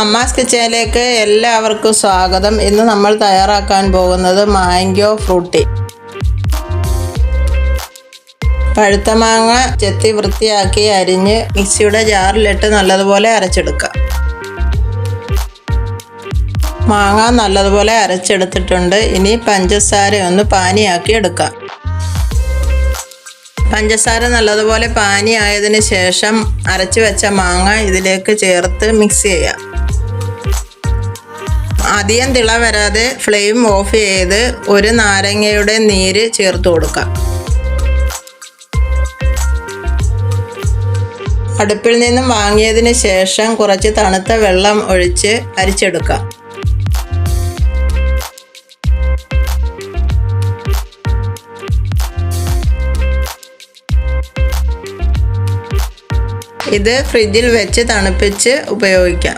അമ്മാസ് കിച്ചനിലേക്ക് എല്ലാവർക്കും സ്വാഗതം. ഇന്ന് നമ്മൾ തയ്യാറാക്കാൻ പോകുന്നത് മാങ്കോ ഫ്രൂട്ടി. പഴുത്ത മാങ്ങ ചെത്തി വൃത്തിയാക്കി അരിഞ്ഞ് മിക്സിയുടെ ജാറിലിട്ട് നല്ലതുപോലെ അരച്ചെടുക്കുക മാങ്ങ നല്ലതുപോലെ അരച്ചെടുത്തിട്ടുണ്ട്. ഇനി പഞ്ചസാര ഒന്ന് പാനിയാക്കി എടുക്കാം. പഞ്ചസാര നല്ലതുപോലെ പാനി ആയതിനു ശേഷം അരച്ചു വെച്ച മാങ്ങ ഇതിലേക്ക് ചേർത്ത് മിക്സ് ചെയ്യാം. അധികം തിള വരാതെ ഫ്ലെയിം ഓഫ് ചെയ്ത് ഒരു നാരങ്ങയുടെ നീര് ചേർത്ത് കൊടുക്കാം അടുപ്പിൽ നിന്നും വാങ്ങിയതിന് ശേഷം കുറച്ച് തണുത്ത വെള്ളം ഒഴിച്ച് അരിച്ചെടുക്കാം ഇത് ഫ്രിഡ്ജിൽ വെച്ച് തണുപ്പിച്ച് ഉപയോഗിക്കാം.